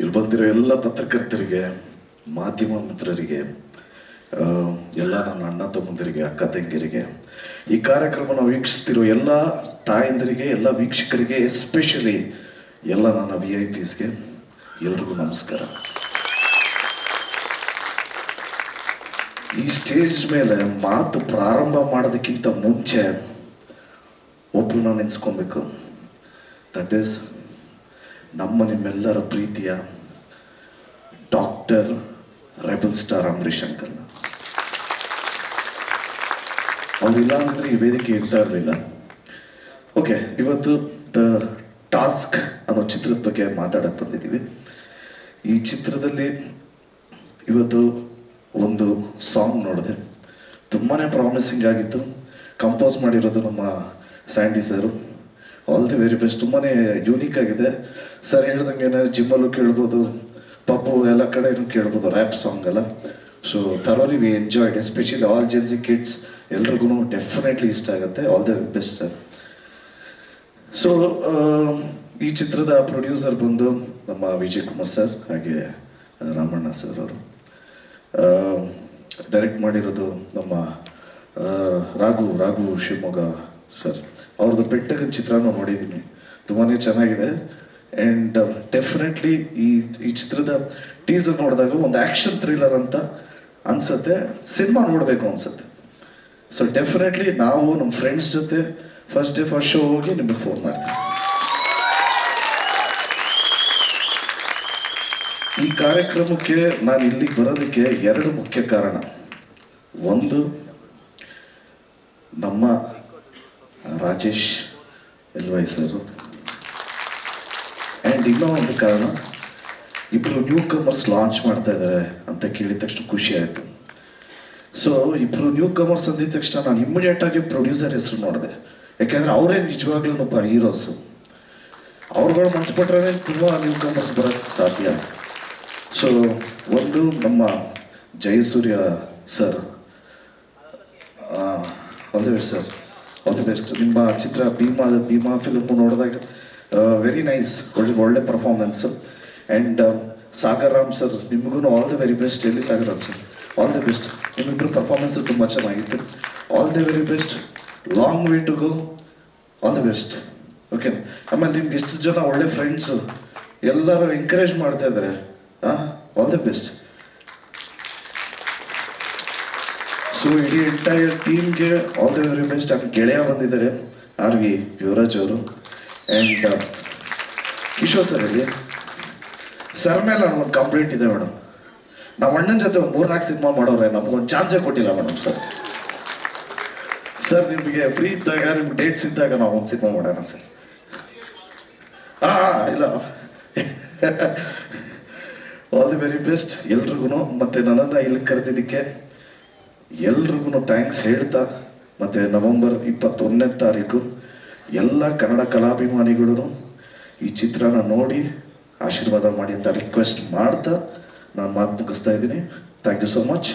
ಇಲ್ಲಿ ಬಂದಿರೋ ಎಲ್ಲ ಪತ್ರಕರ್ತರಿಗೆ, ಮಾಧ್ಯಮ ಮಿತ್ರರಿಗೆ ಎಲ್ಲ ನನ್ನ ಅಣ್ಣ ತಮ್ಮಂದಿರಿಗೆ, ಅಕ್ಕ ತಂಗಿಯರಿಗೆ, ಈ ಕಾರ್ಯಕ್ರಮನ ವೀಕ್ಷಿಸ್ತಿರೋ ಎಲ್ಲ ತಾಯಂದಿರಿಗೆ, ಎಲ್ಲ ವೀಕ್ಷಕರಿಗೆ ಎಸ್ಪೆಷಲಿ ಎಲ್ಲ ನನ್ನ ವಿ ಐ ಪಿಸ್ಗೆ ಎಲ್ರಿಗೂ ನಮಸ್ಕಾರ. ಈ ಸ್ಟೇಜ್ ಮೇಲೆ ಮಾತು ಪ್ರಾರಂಭ ಮಾಡೋದಕ್ಕಿಂತ ಮುಂಚೆ ಒಬ್ಬರನ್ನ ನೆನೆಸ್ಕೊಬೇಕು. ದಟ್ ಈಸ್ ನಮ್ಮ ನಿಮ್ಮೆಲ್ಲರ ಪ್ರೀತಿಯ doctor rebel star Ambareesh uncle ಅವರಿಲ್ಲ ಅಂದ್ರೆ ಈ ವೇದಿಕೆ ಇರ್ತಾ ಇರಲಿಲ್ಲ. ಓಕೆ ಇವತ್ತು ದ ಟಾಸ್ಕ್ ಅನ್ನೋ ಚಿತ್ರದ ಬಗ್ಗೆ ಮಾತಾಡಕ್ಕೆ ಬಂದಿದ್ದೀವಿ. ಈ ಚಿತ್ರದಲ್ಲಿ ಇವತ್ತು ಒಂದು ಸಾಂಗ್ ನೋಡಿದೆ. ತುಂಬಾ ಪ್ರಾಮಿಸಿಂಗ್ ಆಗಿತ್ತು. ಕಂಪೋಸ್ ಮಾಡಿರೋದು ನಮ್ಮ Sandy all the very best ತುಂಬಾ ಯೂನಿಕ್ ಆಗಿದೆ. ಸರ್ ಹೇಳ್ದಂಗೆ ಜಿಮ್ಮಲ್ಲೂ ಕೇಳ್ಬೋದು, ಪಪ್ಪು ಎಲ್ಲ ಕಡೆನೂ ಕೇಳ್ಬೋದು ರ್ಯಾಪ್ ಸಾಂಗ್ ಎಲ್ಲ. So thoroughly we enjoyed especially all Gen Z kids ಎಲ್ರಿಗೂ ಡೆಫಿನೆಟ್ಲಿ ಇಷ್ಟ ಆಗುತ್ತೆ. All the best sir so ಈ ಚಿತ್ರದ ಪ್ರೊಡ್ಯೂಸರ್ ಬಂದು ನಮ್ಮ ವಿಜಯ್ ಕುಮಾರ್ ಸರ್ ಹಾಗೆ ರಾಮಣ್ಣ ಸರ್ ಅವರು. ಡೈರೆಕ್ಟ್ ಮಾಡಿರೋದು ನಮ್ಮ ರಾಘು ರಾಘು ಶಿವಮೊಗ್ಗ ಸರ್, ಅವ್ರದ್ದು ಬೆಟ್ಟದ ಚಿತ್ರನ ನೋಡಿದ್ದೀನಿ. ತುಂಬಾ ಚೆನ್ನಾಗಿದೆ. ಆ್ಯಂಡ್ ಡೆಫಿನೆಟ್ಲಿ ಈ ಈ ಚಿತ್ರದ ಟೀಸರ್ ನೋಡಿದಾಗ ಒಂದು ಆ್ಯಕ್ಷನ್ ಥ್ರಿಲ್ಲರ್ ಅಂತ ಅನ್ಸುತ್ತೆ. ಸಿನಿಮಾ ನೋಡಬೇಕು ಅನ್ಸುತ್ತೆ. ಸೊ ಡೆಫಿನೆಟ್ಲಿ ನಾವು ನಮ್ಮ ಫ್ರೆಂಡ್ಸ್ ಜೊತೆ ಫಸ್ಟ್ ಡೇ ಫಸ್ಟ್ ಶೋ ಹೋಗಿ ನಿಮಗೆ ಫೋನ್ ಮಾಡ್ತೀವಿ. ಈ ಕಾರ್ಯಕ್ರಮಕ್ಕೆ ನಾನು ಇಲ್ಲಿಗೆ ಬರೋದಕ್ಕೆ ಎರಡು ಮುಖ್ಯ ಕಾರಣ. ಒಂದು, ನಮ್ಮ Rajesh L Y sir. And ಇನ್ನೂ ಒಂದು ಕಾರಣ ಇಬ್ಬರು ನ್ಯೂ ಕಮರ್ಸ್ ಲಾಂಚ್ ಮಾಡ್ತಾ ಇದ್ದಾರೆ ಅಂತ ಕೇಳಿದ ತಕ್ಷಣ ಖುಷಿ ಆಯಿತು. ಸೊ ಇಬ್ಬರು ನ್ಯೂ ಕಮರ್ಸ್ ಅಂದಿದ ತಕ್ಷಣ ನಾನು ಇಮ್ಮಿಡಿಯೇಟಾಗಿ ಪ್ರೊಡ್ಯೂಸರ್ ಹೆಸರು ನೋಡಿದೆ. ಯಾಕೆಂದರೆ ಅವರೇ ನಿಜವಾಗ್ಲೂ ಹೀರೋಸು ಅವ್ರುಗಳು ಮನಸ್ಸು ತುಂಬ ನ್ಯೂ ಕಮರ್ಸ್ ಬರೋಕ್ಕೆ ಸಾಧ್ಯ. ಸೊ ಒಂದು ನಮ್ಮ Jayasurya sir all the best sir. All the best ನಿಮ್ಮ ಚಿತ್ರ ಭೀಮಾ ಭೀಮಾ ಫಿಲ್ಮ್ ನೋಡಿದಾಗ ವೆರಿ ನೈಸ್ ಒಳ್ಳೆ ಒಳ್ಳೆ performance and Sagar Ram sir ನಿಮಗೂ ಆಲ್ ದಿ ವೆರಿ ಬೆಸ್ಟ್ ಎಲ್ಲಿ Sagar Ram sir all the best ನಿಮ್ಮಿಬ್ಬರು performance ತುಂಬ ಚೆನ್ನಾಗಿತ್ತು. All the very best long way to go all the best okay ಆಮೇಲೆ ನಿಮ್ಗೆ ಎಷ್ಟು ಜನ ಒಳ್ಳೆ ಫ್ರೆಂಡ್ಸು ಎಲ್ಲರೂ ಎಂಕರೇಜ್ ಮಾಡ್ತಾ ಇದ್ದಾರೆ. ಹಾಂ ಆಲ್ ದಿ ಬೆಸ್ಟ್ ಸೊ ಇಡೀ ಎಂಟೈರ್ ಟೀಮ್ಗೆ ಆಲ್ ದಿ ವೆರಿ ಬೆಸ್ಟ್ ಆಮೇಲೆ ಗೆಳೆಯ ಬಂದಿದ್ದಾರೆ, ಆರ್ ವಿ ಯುವರಾಜ್ ಅವರು. ಆ್ಯಂಡ್ ಕಿಶೋರ್ ಸರ್ ಇಲ್ಲಿ ಸರ್ ಮೇಲೆ ಒಂದು ಕಂಪ್ಲೇಂಟ್ ಇದೆ ಮೇಡಮ್ ನಮ್ಮ ಅಣ್ಣನ ಜೊತೆ ಒಂದು ಮೂರ್ನಾಲ್ಕು ಸಿನಿಮಾ ಮಾಡೋರೆ ನಮಗೊಂದು ಚಾನ್ಸೇ ಕೊಟ್ಟಿಲ್ಲ ಮೇಡಮ್ ಸರ್ ಸರ್ ನಿಮಗೆ ಫ್ರೀ ಇದ್ದಾಗ, ನಿಮ್ಗೆ ಡೇಟ್ಸ್ ಇದ್ದಾಗ ನಾವು ಒಂದು ಸಿನಿಮಾ ಮಾಡೋಣ ಸರ್ ಹಾಂ ಇಲ್ಲ. ಆಲ್ ದಿ ವೆರಿ ಬೆಸ್ಟ್ ಎಲ್ರಿಗೂ ಮತ್ತು ನನ್ನನ್ನು ಇಲ್ಲಿ ಕರೆದಿದ್ದಕ್ಕೆ ಎಲ್ರಿಗೂ ಥ್ಯಾಂಕ್ಸ್ ಹೇಳ್ತಾ, ಮತ್ತು ನವೆಂಬರ್ ಇಪ್ಪತ್ತೊಂದನೇ ತಾರೀಕು ಎಲ್ಲ ಕನ್ನಡ ಕಲಾಭಿಮಾನಿಗಳು ಈ ಚಿತ್ರನ ನೋಡಿ ಆಶೀರ್ವಾದ ಮಾಡಿ ಅಂತ ರಿಕ್ವೆಸ್ಟ್ ಮಾಡ್ತಾ ನಾನು ಮಾತು ಮುಗಿಸ್ತಾ ಇದ್ದೀನಿ. Thank you so much